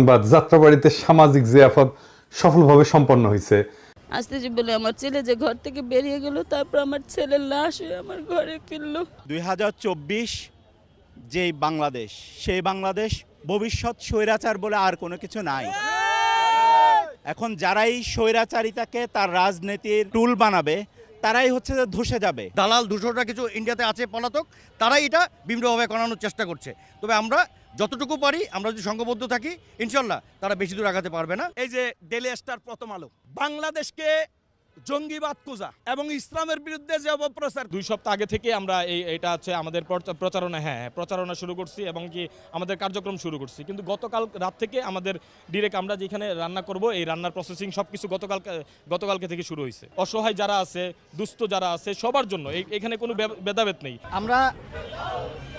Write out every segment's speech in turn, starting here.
সংবাদ যাত্রাবাড়িতে সামাজিক জিয়াফত সফলভাবে সম্পন্ন হয়েছে বলে আমার ছেলে যে ঘর থেকে বেরিয়ে গেল তারপর আমার ছেলের লাশ হয়ে আমার ঘরে ফিরলো। দুই হাজার চব্বিশ যেই বাংলাদেশ সেই বাংলাদেশ ভবিষ্যৎ স্বৈরাচার বলে আর কোনো কিছু নাই। এখন যারাই স্বৈরাচারিতাকে তার রাজনীতির টুল বানাবে তারাই হচ্ছে যে ধসে যাবে। দালাল দুশোটা কিছু ইন্ডিয়াতে আছে পলাতক তারাই এটা বিভিন্নভাবে করানোর চেষ্টা করছে। তবে আমরা যতটুকু পারি আমরা যদি সংঘবদ্ধ থাকি ইনশাল্লাহ তারা বেশি দূর আগাতে পারবে না। এই যে ডেলি স্টার প্রথম আলো বাংলাদেশকে জঙ্গিবাদ কুজা এবং ইসলামের বিরুদ্ধে যে অপপ্রচার। দুই সপ্তাহ আগে থেকে আমরা এই এটা হচ্ছে আমাদের প্রচ- প্রচারণা হ্যাঁ হ্যাঁ, প্রচারণা শুরু করছি এবং কি আমাদের কার্যক্রম শুরু করছি। কিন্তু গতকাল রাত থেকে আমাদের ডিরেক্ট আমরা যেখানে রান্না করব এই রান্নার প্রসেসিং সব কিছু গতকাল গতকালকে থেকে শুরু হয়েছে। অসহায় যারা আছে দুস্থ যারা আছে সবার জন্য এই- এখানে কোনো ভেদাভেদ নেই। আমরা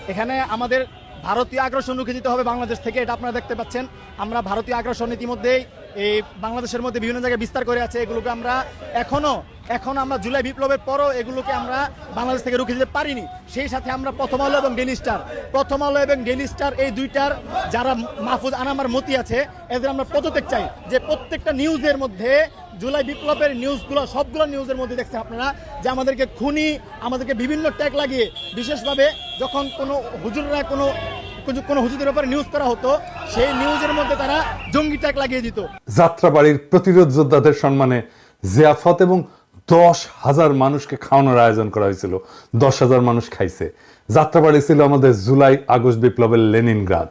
এখানে আমাদের ভারতীয় আগ্রাসন রুখে দিতে হবে বাংলাদেশ থেকে এটা আপনারা দেখতে পাচ্ছেন। আমরা ভারতীয় আগ্রাসন ইতিমধ্যেই এই বাংলাদেশের মধ্যে বিভিন্ন জায়গায় বিস্তার করে আছে, এগুলোকে আমরা এখনও এখন আমরা জুলাই বিপ্লবের পরও এগুলোকে আমরা বাংলাদেশ থেকে রুখে দিতে পারিনি। সেই সাথে আমরা প্রথম আলো এবং ডেলি স্টার। প্রথম আলো এবং ডেলি স্টার এই দুইটার যারা মাহফুজ আনামার মতি আছে, এদের আমরা পদত্যাগ চাই। যে প্রত্যেকটা নিউজের মধ্যে জুলাই বিপ্লবের নিউজগুলো, সবগুলো নিউজের মধ্যে দেখছেন আপনারা, যে আমাদেরকে খুনি, আমাদেরকে বিভিন্ন ট্যাগ লাগিয়ে, বিশেষভাবে যখন কোনো হুজুররা কোনো কোনো- হুজুরের ব্যাপারে নিউজ করা হতো, সেই নিউজের মধ্যে তারা জঙ্গি ট্যাগ লাগিয়ে দিত। যাত্রাবাড়ির প্রতিরোধ যোদ্ধাদের সম্মানে জিয়াফত এবং দশ হাজার মানুষকে খাওয়ানোর আয়োজন করা হয়েছিল। দশ হাজার মানুষ খাইছে। যাত্রাবাড়ি ছিল আমাদের জুলাই আগস্ট বিপ্লবের লেনিনগ্রাদ।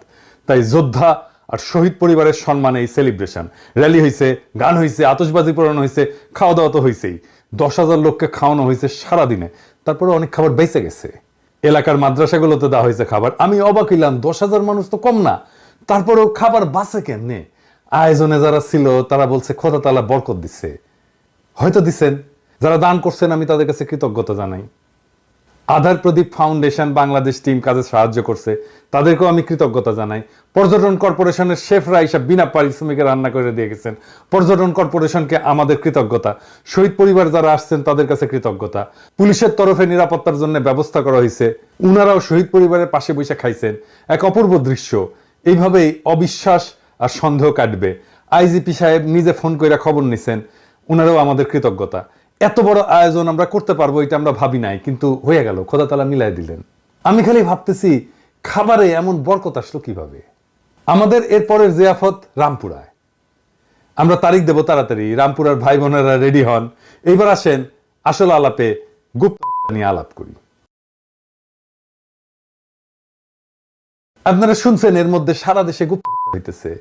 তাই যোদ্ধা আর শহীদ পরিবারের সম্মানে এই সেলিব্রেশন র্যালি হয়েছে গান হয়েছে আতশবাজি পোড়ানো হয়েছে খাওয়া দাওয়া তো হয়েছেই দশ হাজার লোককে খাওয়ানো হয়েছে সারাদিনে। তারপরে অনেক খাবার বেঁচে গেছে। এলাকার মাদ্রাসাগুলোতে দেওয়া হয়েছে খাবার। আমি অবাক হইলাম, দশ হাজার মানুষ তো কম না। তারপরেও খাবার বাঁচে কেমনে? আয়োজনে যারা ছিল, তারা বলছে, খোদা তালা বরকত দিছে। হয়তো দিছেন। যারা দান করছেন, আমি তাদের কাছে কৃতজ্ঞতা জানাই। আধার প্রদীপ ফাউন্ডেশন বাংলাদেশ টিম কাজে সাহায্য করছে। তাদেরকেও আমি কৃতজ্ঞতা জানাই। পর্যটন কর্পোরেশনের শেফরা হিসাব বিনা পারিশ্রমিকে রান্না করে দিয়ে গেছেন। পর্যটন কর্পোরেশনকে আমাদের কৃতজ্ঞতা। শহীদ পরিবার যারা আসছেন, তাদের কাছে কৃতজ্ঞতা। পুলিশের তরফে নিরাপত্তার জন্য ব্যবস্থা করা হয়েছে। উনারাও শহীদ পরিবারের পাশে বসে খাইছেন। এক অপূর্ব দৃশ্য। এইভাবেই অবিশ্বাস আর সন্দেহ কাটবে। আইজিপি সাহেব নিজে ফোন করে খবর নিছেন। উনারাও আমাদের কৃতজ্ঞতা। এত বড় আয়োজন আমরা করতে পারব, এটা আমরা ভাবি নাই, কিন্তু হয়ে গেল, খোদা তালা মিলাই দিলেন। আমি খালি ভাবতেছি, খাবারে এমন বরকত আসলো কীভাবে? আমাদের এরপরের জিয়াফত রামপুরায়। আমরা তারিখ দেব তাড়াতাড়ি, রামপুরার ভাই বোনেরা রেডি হন। এইবার আসেন আসল আলাপে গুপ্ত নিয়ে আলাপ করি। আপনারা শুনছেন, এর মধ্যে সারা দেশে গুপ্ত হইতেছে।